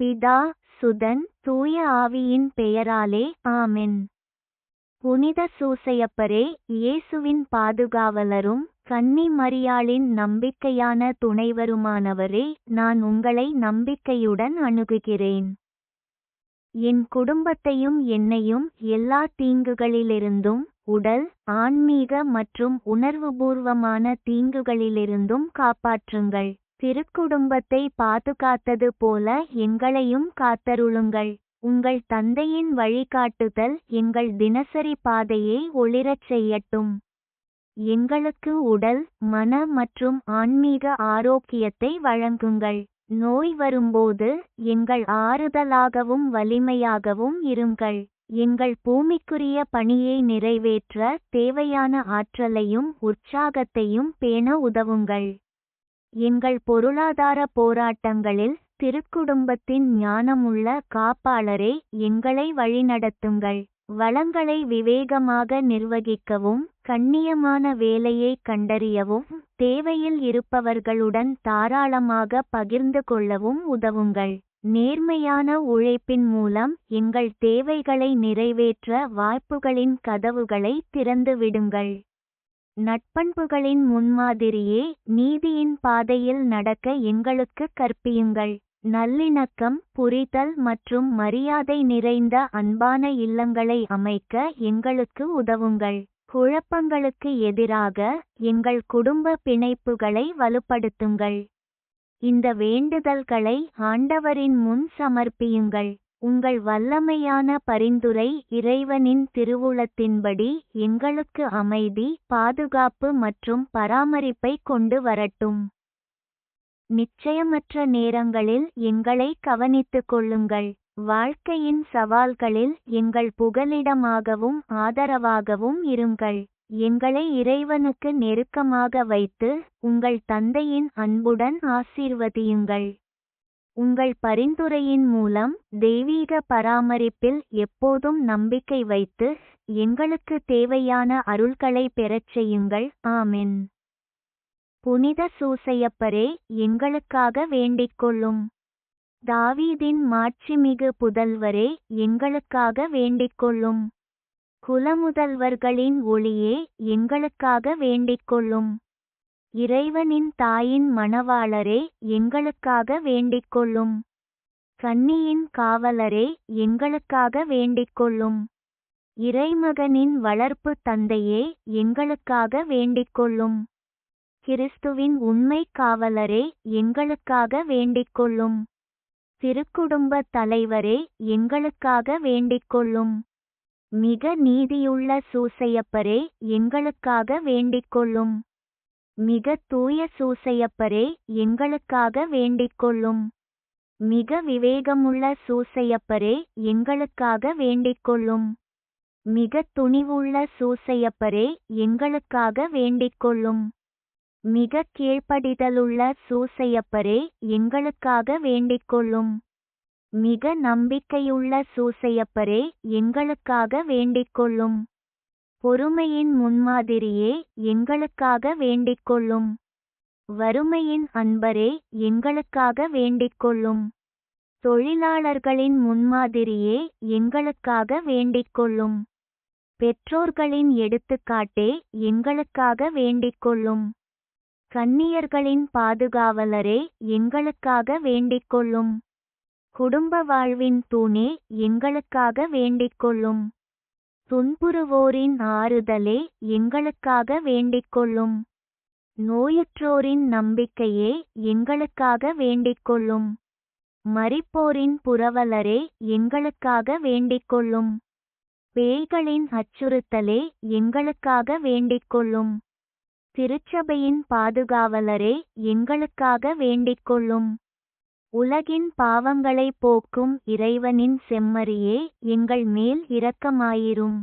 பிதா சுதன் தூய ஆவியின் பெயராலே ஆமென். புனித சூசையப்பரே இயேசுவின் பாதுகாவலரும் கன்னி மரியாளின் நம்பிக்கையான துணைவருமானவரே நான் உங்களை நம்பிக்கையுடன் அணுகுகிறேன். என் குடும்பத்தையும் என்னையும் எல்லா தீங்குகளிலிருந்தும் உடல் ஆன்மீக மற்றும் உணர்வுபூர்வமான தீங்குகளிலிருந்தும் காப்பாற்றுங்கள். திருக்குடும்பத்தை பாதுகாத்தது போல எங்களையும் காத்தருளுங்கள். உங்கள் தந்தையின் வழிகாட்டுதல் எங்கள் தினசரி பாதையை ஒளிரச் செய்யட்டும். எங்களுக்கு உடல் மன மற்றும் ஆன்மீக ஆரோக்கியத்தை வழங்குங்கள். நோய் வரும்போது எங்கள் ஆறுதலாகவும் வலிமையாகவும் இருங்கள். எங்கள் பூமிக்குரிய பணியை நிறைவேற்ற தேவையான ஆற்றலையும் உற்சாகத்தையும் பேண உதவுங்கள். எங்கள் பொருளாதார போராட்டங்களில் திருக்குடும்பத்தின் ஞானமுள்ள காப்பாளரே எங்களை வழிநடத்துங்கள். வளங்களை விவேகமாக நிர்வகிக்கவும் கண்ணியமான வேலையை கண்டறியவும் தேவையில் இருப்பவர்களுடன் தாராளமாக பகிர்ந்து கொள்ளவும் உதவுங்கள். நேர்மையான உழைப்பின் மூலம் எங்கள் தேவைகளை நிறைவேற்ற வாய்ப்புகளின் கதவுகளை திறந்து விடுங்கள். நட்பண்புகளின் முன்மாதிரியே நீதியின் பாதையில் நடக்க எங்களுக்கு கற்பியுங்கள். நல்லிணக்கம் புரிதல் மற்றும் மரியாதை நிறைந்த அன்பான இல்லங்களை அமைக்க எங்களுக்கு உதவுங்கள். குழப்பங்களுக்கு எதிராக எங்கள் குடும்ப பிணைப்புகளை வலுப்படுத்துங்கள். இந்த வேண்டுதல்களை ஆண்டவரின் முன் சமர்ப்பியுங்கள். உங்கள் வல்லமையான பரிந்துரை இறைவனின் திருவுளத்தின்படி எங்களுக்கு அமைதி பாதுகாப்பு மற்றும் பராமரிப்பை கொண்டு வரட்டும். நிச்சயமற்ற நேரங்களில் எங்களை கவனித்துக் கொள்ளுங்கள். வாழ்க்கையின் சவால்களில் எங்கள் புகலிடமாகவும் ஆதரவாகவும் இருங்கள். எங்களை இறைவனுக்கு நெருக்கமாக வைத்து உங்கள் தந்தையின் அன்புடன் ஆசீர்வதியுங்கள். உங்கள் பரிந்துரையின் மூலம் தெய்வீக பராமரிப்பில் எப்போதும் நம்பிக்கை வைத்து எங்களுக்கு தேவையான அருள்களை பெறச் செய்யுங்கள். ஆமென். புனித சூசையப்பரே எங்களுக்காக வேண்டிக்கொள்ளும் தாவீதின் மாட்சிமிகு புதல்வரே எங்களுக்காக வேண்டிக்கொள்ளும் குலமுதல்வர்களின் ஒளியே எங்களுக்காக வேண்டிக்கொள்ளும் இறைவனின் தாயின் மணவாளரே எங்களுக்காக வேண்டிக்கொள்ளும். கன்னியின் காவலரே எங்களுக்காக வேண்டிக்கொள்ளும். இறைமகனின் வளர்ப்பு தந்தையே எங்களுக்காக வேண்டிக்கொள்ளும். கிறிஸ்துவின் உண்மை காவலரே எங்களுக்காக வேண்டிக்கொள்ளும். திருக்குடும்ப தலைவரே எங்களுக்காக வேண்டிக்கொள்ளும். மிக நீதியுள்ள சூசையப்பரே எங்களுக்காக வேண்டிக்கொள்ளும். மிக தூய சூசையப்பரே எங்களுக்காக வேண்டிக்கொள்ளும். மிக விவேகமுள்ள சூசையப்பரே எங்களுக்காக வேண்டிக்கொள்ளும். மிக துணிவுள்ள சூசையப்பரே எங்களுக்காக வேண்டிக்கொள்ளும். மிக கீழ்ப்படிதலுள்ள சூசையப்பரே எங்களுக்காக வேண்டிக்கொள்ளும். மிக நம்பிக்கையுள்ள சூசையப்பரே எங்களுக்காக வேண்டிக்கொள்ளும். பொறுமையின் முன்மாதிரியே எங்களுக்காக வேண்டிக்கொள்ளும். வறுமையின் அன்பரே எங்களுக்காக வேண்டிக்கொள்ளும். தொழிலாளர்களின் முன்மாதிரியே எங்களுக்காக வேண்டிக்கொள்ளும். பெற்றோர்களின் எடுத்துக்காட்டே எங்களுக்காக வேண்டிக்கொள்ளும். கன்னியர்களின் பாதுகாவலரே எங்களுக்காக வேண்டிக்கொள்ளும். குடும்ப வாழ்வின் தூணே எங்களுக்காக வேண்டிக்கொள்ளும். துன்புறுவோரின் ஆறுதலே எங்களுக்காக வேண்டிக்கொள்ளும். நோயுற்றோரின் நம்பிக்கையே எங்களுக்காக வேண்டிக்கொள்ளும். மறிப்போரின் புரவலரே எங்களுக்காக வேண்டிக்கொள்ளும். பேய்களின் அச்சுறுத்தலே எங்களுக்காக வேண்டிக்கொள்ளும். திருச்சபையின் பாதுகாவலரே எங்களுக்காக வேண்டிக்கொள்ளும். உலகின் பாவங்களை போக்கும் இறைவனின் செம்மறியே எங்கள் மேல் இரக்கமாயிரும்.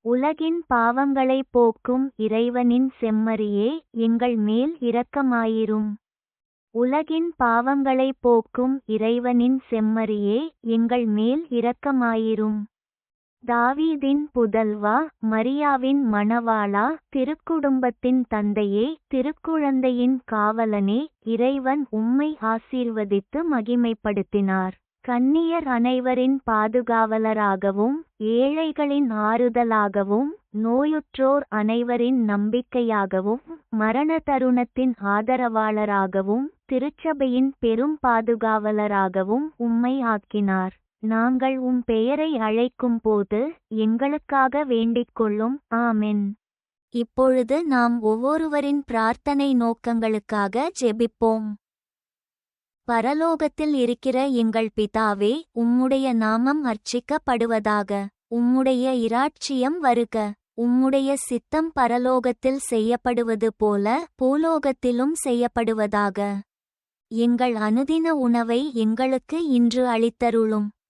உலகின் பாவங்களை போக்கும் இறைவனின் செம்மறியே எங்கள் மேல் இரக்கமாயிரும். உலகின் பாவங்களை போக்கும் இறைவனின் செம்மறியே எங்கள் மேல் இரக்கமாயிரும். தாவீதின் புதல்வா மரியாவின் மணவாளா திருக்குடும்பத்தின் தந்தையே திருக்குழந்தையின் காவலனே இறைவன் உம்மை ஆசீர்வதித்து மகிமைப்படுத்தினார். கன்னியர் அனைவரின் பாதுகாவலராகவும் ஏழைகளின் ஆறுதலாகவும் நோயுற்றோர் அனைவரின் நம்பிக்கையாகவும் மரண தருணத்தின் ஆதரவாளராகவும் திருச்சபையின் பெரும் பாதுகாவலராகவும் உம்மை ஆக்கினார். நாங்கள் உம் பெயரை அழைக்கும் போது எங்களுக்காக வேண்டிக்கொள்ளும் ஆமென். இப்பொழுது நாம் ஒவ்வொருவரின் பிரார்த்தனை நோக்கங்களுக்காக ஜெபிப்போம். பரலோகத்தில் இருக்கிற எங்கள் பிதாவே உம்முடைய நாமம் அர்ச்சிக்கப்படுவதாக உம்முடைய இராட்சியம் வருக. உம்முடைய சித்தம் பரலோகத்தில் செய்யப்படுவது போல பூலோகத்திலும் செய்யப்படுவதாக. எங்கள் அனுதின உணவை எங்களுக்கு இன்று அளித்தருளும்.